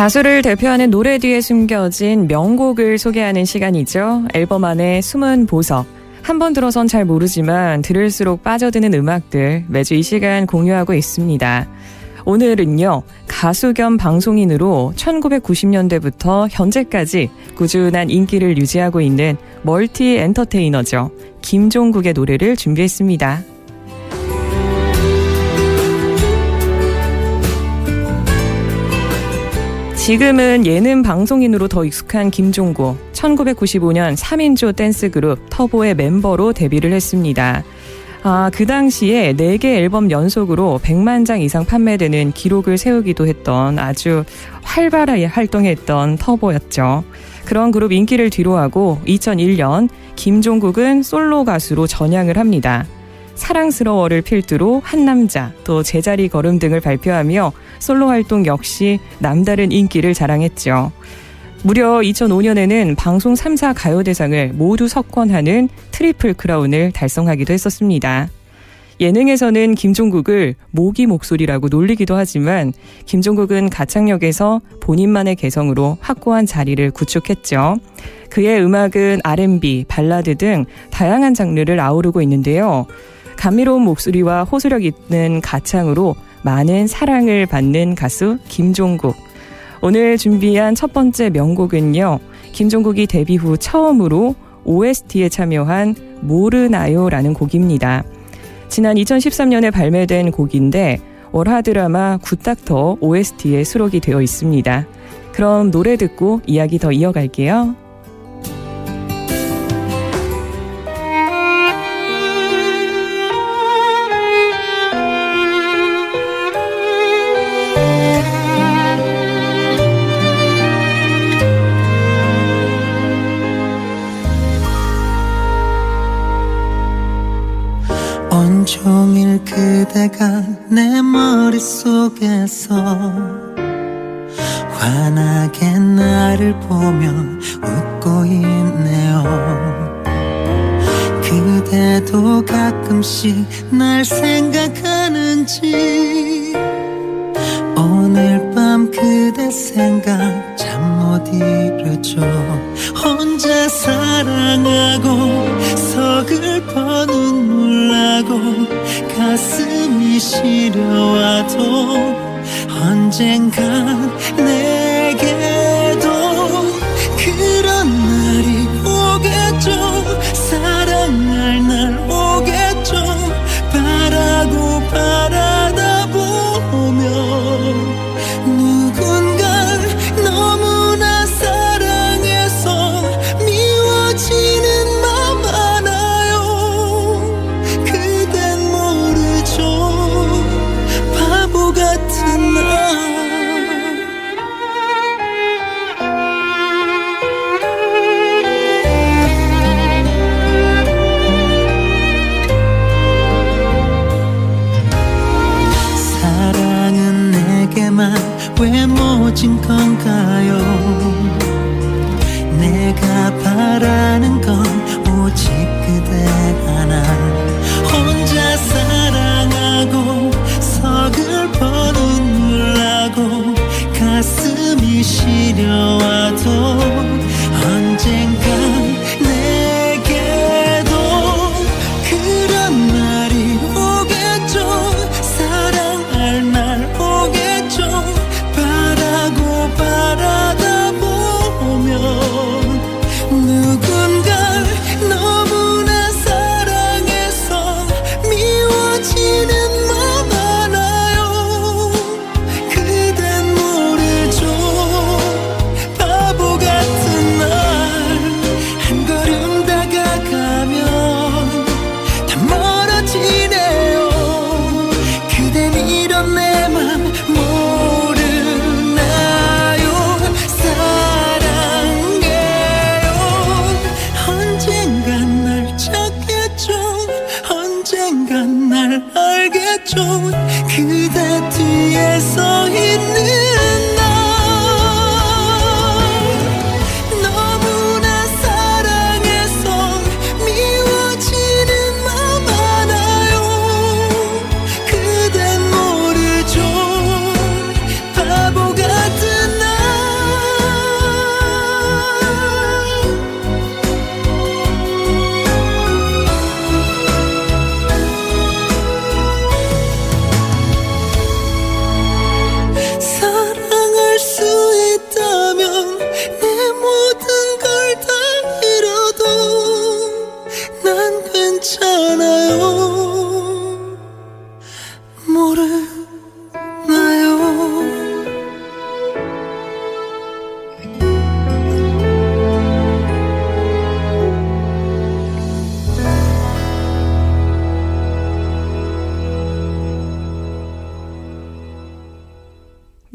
가수를 대표하는 노래 뒤에 숨겨진 명곡을 소개하는 시간이죠. 앨범 안에 숨은 보석. 한번 들어선 잘 모르지만 들을수록 빠져드는 음악들 매주 이 시간 공유하고 있습니다. 오늘은요, 가수 겸 방송인으로 1990년대부터 현재까지 꾸준한 인기를 유지하고 있는 멀티 엔터테이너죠. 김종국의 노래를 준비했습니다. 지금은 예능 방송인으로 더 익숙한 김종국. 1995년 3인조 댄스 그룹 터보의 멤버로 데뷔를 했습니다. 아, 그 당시에 4개 앨범 연속으로 100만 장 이상 판매되는 기록을 세우기도 했던 아주 활발하게 활동했던 터보였죠. 그런 그룹 인기를 뒤로하고 2001년 김종국은 솔로 가수로 전향을 합니다. 사랑스러워를 필두로 한 남자, 또 제자리 걸음 등을 발표하며 솔로 활동 역시 남다른 인기를 자랑했죠. 무려 2005년에는 방송 3사 가요대상을 모두 석권하는 트리플 크라운을 달성하기도 했었습니다. 예능에서는 김종국을 모기 목소리라고 놀리기도 하지만 김종국은 가창력에서 본인만의 개성으로 확고한 자리를 구축했죠. 그의 음악은 R&B, 발라드 등 다양한 장르를 아우르고 있는데요. 감미로운 목소리와 호소력 있는 가창으로 많은 사랑을 받는 가수 김종국. 오늘 준비한 첫 번째 명곡은요. 김종국이 데뷔 후 처음으로 OST에 참여한 모르나요라는 곡입니다. 지난 2013년에 발매된 곡인데 월화 드라마 굿닥터 OST에 수록이 되어 있습니다. 그럼 노래 듣고 이야기 더 이어갈게요. 온종일 그대가 내 머릿속에서 환하게 나를 보며 웃고 있네요. 그대도 가끔씩 날 생각하는지 오늘 밤 그대 생각 잠 못 이루죠. 혼자 사랑하고 서글퍼 눈물 나고 가슴이 시려와도 언젠가 내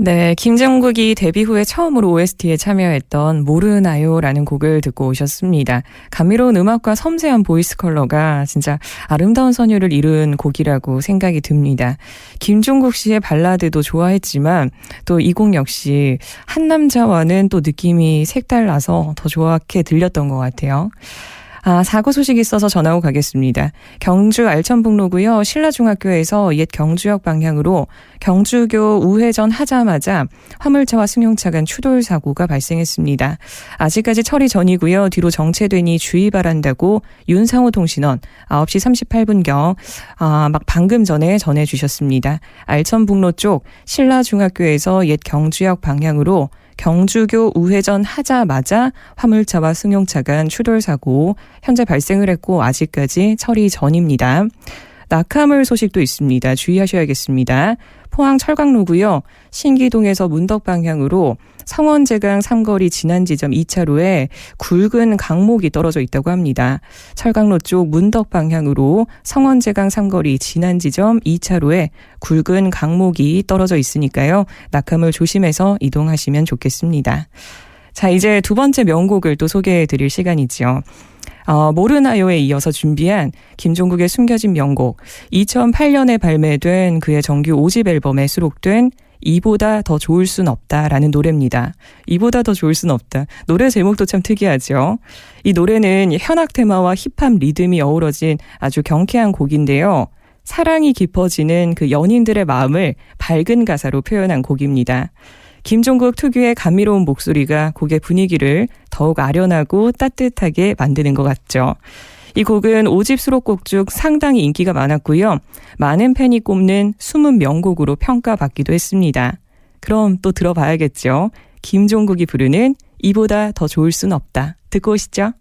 네, 김정국이 데뷔 후에 처음으로 OST에 참여했던 모르나요라는 곡을 듣고 오셨습니다. 감미로운 음악과 섬세한 보이스 컬러가 진짜 아름다운 선율을 이룬 곡이라고 생각이 듭니다. 김종국 씨의 발라드도 좋아했지만 또 이 곡 역시 한 남자와는 또 느낌이 색달라서 더 좋게 들렸던 것 같아요. 아, 사고 소식이 있어서 전하고 가겠습니다. 경주 알천북로고요. 신라중학교에서 옛 경주역 방향으로 경주교 우회전 하자마자 화물차와 승용차 간 추돌 사고가 발생했습니다. 아직까지 처리 전이고요. 뒤로 정체되니 주의 바란다고 윤상호 통신원 9시 38분경 아, 막 방금 전에 전해 주셨습니다. 알천북로 쪽 신라중학교에서 옛 경주역 방향으로 경주교 우회전 하자마자 화물차와 승용차 간 추돌 사고 현재 발생을 했고 아직까지 처리 전입니다. 낙하물 소식도 있습니다. 주의하셔야겠습니다. 포항 철강로고요. 신기동에서 문덕 방향으로 성원제강 삼거리 지난 지점 2차로에 굵은 강목이 떨어져 있다고 합니다. 철강로 쪽 문덕 방향으로 성원제강 삼거리 지난 지점 2차로에 굵은 강목이 떨어져 있으니까요. 낙하물 조심해서 이동하시면 좋겠습니다. 자, 이제 두 번째 명곡을 또 소개해 드릴 시간이죠. 어, 모르나요에 이어서 준비한 김종국의 숨겨진 명곡, 2008년에 발매된 그의 정규 5집 앨범에 수록된 이보다 더 좋을 순 없다라는 노래입니다. 이보다 더 좋을 순 없다. 노래 제목도 참 특이하죠. 이 노래는 현악 테마와 힙합 리듬이 어우러진 아주 경쾌한 곡인데요. 사랑이 깊어지는 그 연인들의 마음을 밝은 가사로 표현한 곡입니다. 김종국 특유의 감미로운 목소리가 곡의 분위기를 더욱 아련하고 따뜻하게 만드는 것 같죠. 이 곡은 5집 수록곡 중 상당히 인기가 많았고요. 많은 팬이 꼽는 숨은 명곡으로 평가받기도 했습니다. 그럼 또 들어봐야겠죠. 김종국이 부르는 이보다 더 좋을 순 없다. 듣고 오시죠.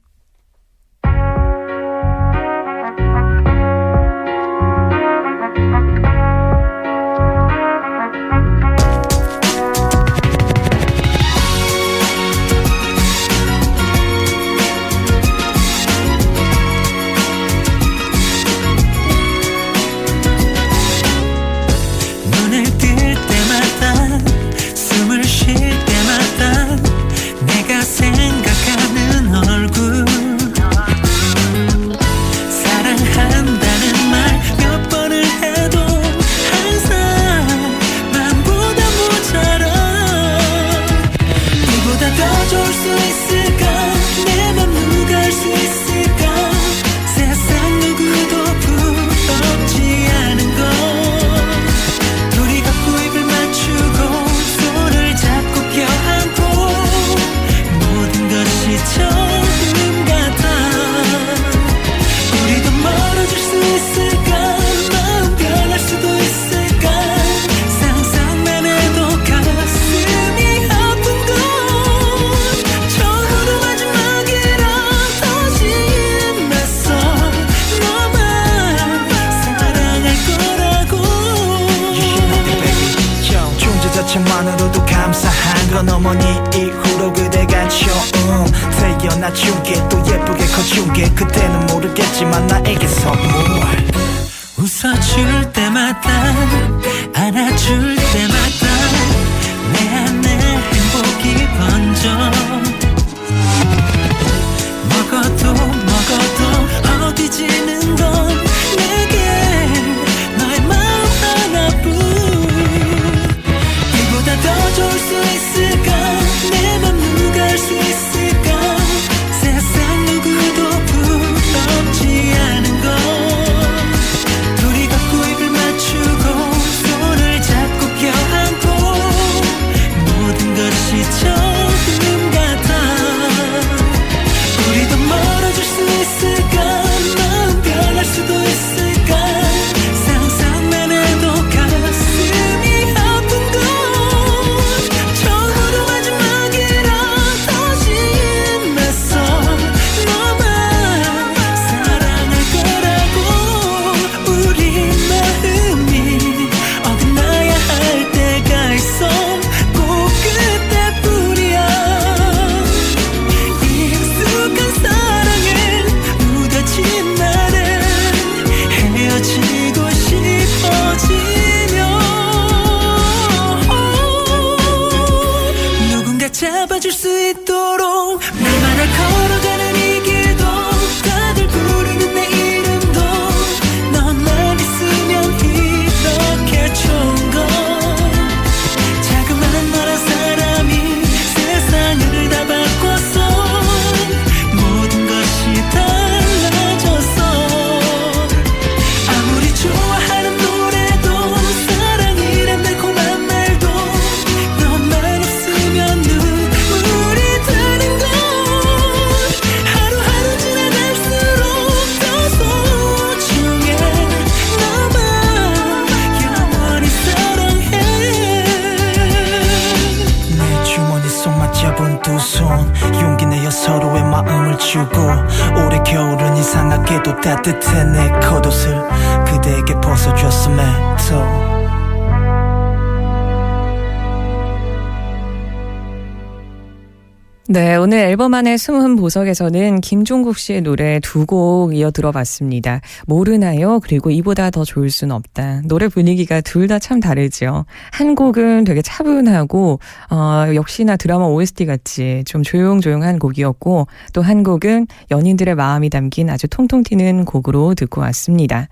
태어나준 게또 예쁘게 커준 게. 그때는 모르겠지만 나에게 선물 웃어줄 때마다 안아줄 때 따뜻해 내 겉옷을 네, 오늘 앨범 안의 숨은 보석에서는 김종국 씨의 노래 두 곡 이어 들어봤습니다. 모르나요? 그리고 이보다 더 좋을 순 없다. 노래 분위기가 둘 다 참 다르죠. 한 곡은 되게 차분하고 어, 역시나 드라마 OST 같이 좀 조용조용한 곡이었고 또 한 곡은 연인들의 마음이 담긴 아주 통통 튀는 곡으로 듣고 왔습니다.